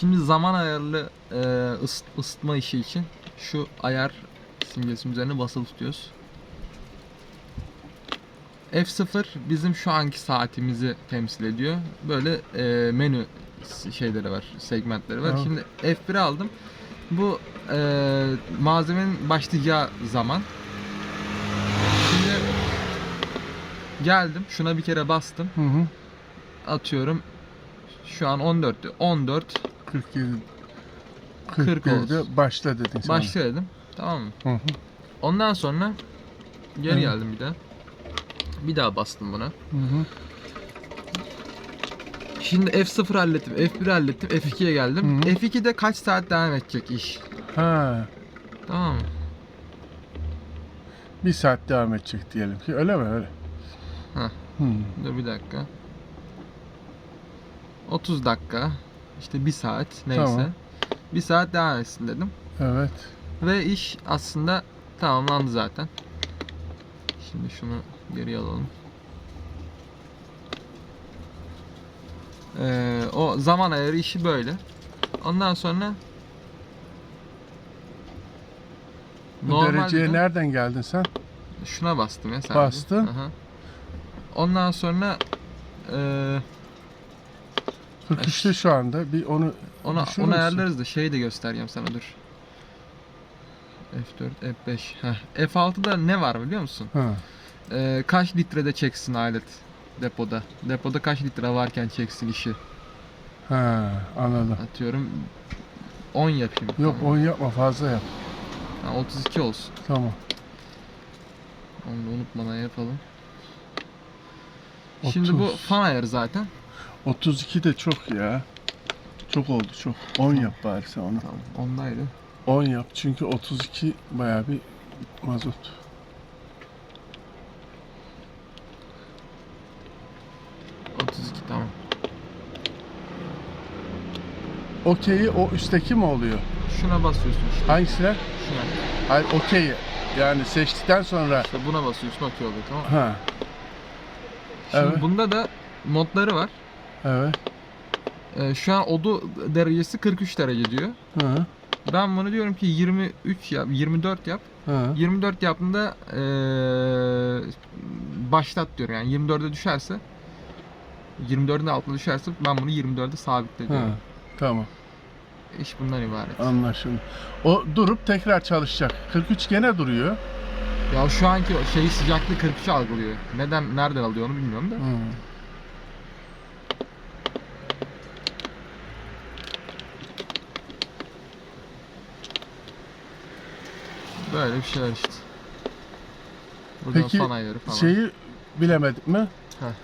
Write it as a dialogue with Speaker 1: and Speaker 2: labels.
Speaker 1: Şimdi zaman ayarlı e, ıs- ısıtma işi için şu ayar simgesinin üzerine basılı tutuyoruz. F0 bizim şu anki saatimizi temsil ediyor. Böyle e, menü şeyleri var, segmentleri var.
Speaker 2: Tamam.
Speaker 1: Şimdi F1'i aldım. Bu e, malzemenin başlayacağı zaman. Şimdi geldim. Şuna bir kere bastım.
Speaker 2: Hı hı.
Speaker 1: Atıyorum. Şu an 14. 14
Speaker 2: 47
Speaker 1: 40
Speaker 2: 41'de
Speaker 1: olsun.
Speaker 2: başla dedin sen.
Speaker 1: başla dedim. Tamam mı?
Speaker 2: Hı hı.
Speaker 1: Ondan sonra geri
Speaker 2: Hı.
Speaker 1: geldim bir daha. Bir daha bastım buna.
Speaker 2: Hı hı.
Speaker 1: Şimdi F0 hallettim, F1 hallettim, F2'ye geldim.
Speaker 2: Hı hı.
Speaker 1: F2'de kaç saat devam edecek iş?
Speaker 2: Ha,
Speaker 1: Tamam mı?
Speaker 2: bir saat devam edecek diyelim ki. Öyle mi öyle?
Speaker 1: Heh.
Speaker 2: Hı.
Speaker 1: Dur bir dakika. 30 dakika. İşte 1 saat neyse.
Speaker 2: Tamam.
Speaker 1: 1 saat devam etsin dedim.
Speaker 2: Evet.
Speaker 1: Ve iş aslında tamamlandı zaten. Şimdi şunu geri alalım. Ee, o zaman ayarı işi böyle. Ondan sonra
Speaker 2: Bu
Speaker 1: Normalde
Speaker 2: dereceye
Speaker 1: de-
Speaker 2: nereden geldin sen?
Speaker 1: şuna bastım ya sadece.
Speaker 2: Bastın.
Speaker 1: Aha. Ondan sonra eee
Speaker 2: 43'te şu anda. Bir onu
Speaker 1: ona,
Speaker 2: Düşürür
Speaker 1: onu ayarlarız da şeyi de göstereyim sana dur. F4, F5. Heh. F6'da ne var biliyor musun?
Speaker 2: ha.
Speaker 1: Ee, kaç litrede çeksin alet depoda? Depoda kaç litre varken çeksin işi?
Speaker 2: Ha, anladım.
Speaker 1: Atıyorum 10 yapayım.
Speaker 2: Yok
Speaker 1: Tamam.
Speaker 2: 10 yapma fazla yap.
Speaker 1: Ha, 32 olsun.
Speaker 2: Tamam.
Speaker 1: Onu da unutmadan yapalım. Şimdi bu
Speaker 2: 30.
Speaker 1: fan ayarı zaten.
Speaker 2: 32 de çok ya. Çok oldu çok. 10 yap bari sen onu.
Speaker 1: Tamam ondaydı.
Speaker 2: 10 yap çünkü 32 bayağı bir mazot.
Speaker 1: 32 tamam.
Speaker 2: Okey'i o üstteki mi oluyor?
Speaker 1: Şuna basıyorsun işte.
Speaker 2: Hangisine?
Speaker 1: Şuna.
Speaker 2: Hayır okey. Yani seçtikten sonra.
Speaker 1: İşte buna basıyorsun okey oluyor tamam mı?
Speaker 2: Ha.
Speaker 1: Şimdi
Speaker 2: Evet.
Speaker 1: bunda da modları var.
Speaker 2: Evet.
Speaker 1: Ee, şu an odu derecesi 43 derece diyor.
Speaker 2: Hı.
Speaker 1: Ben bunu diyorum ki 23 yap, 24 yap.
Speaker 2: Hı.
Speaker 1: 24 yaptığında eee başlat diyor yani 24'e düşerse 24'ün altına düşerse ben bunu 24'e sabitle
Speaker 2: Hı.
Speaker 1: diyorum.
Speaker 2: Tamam.
Speaker 1: İş bundan ibaret.
Speaker 2: Anlaşıldı. O durup tekrar çalışacak. 43 gene duruyor.
Speaker 1: Ya şu anki şeyi sıcaklığı 43 algılıyor. Neden nereden alıyor onu bilmiyorum da.
Speaker 2: Hı.
Speaker 1: Böyle bir şeyler işte. Buradan
Speaker 2: Peki,
Speaker 1: fan ayarı falan.
Speaker 2: Şeyi bilemedik mi?
Speaker 1: Heh.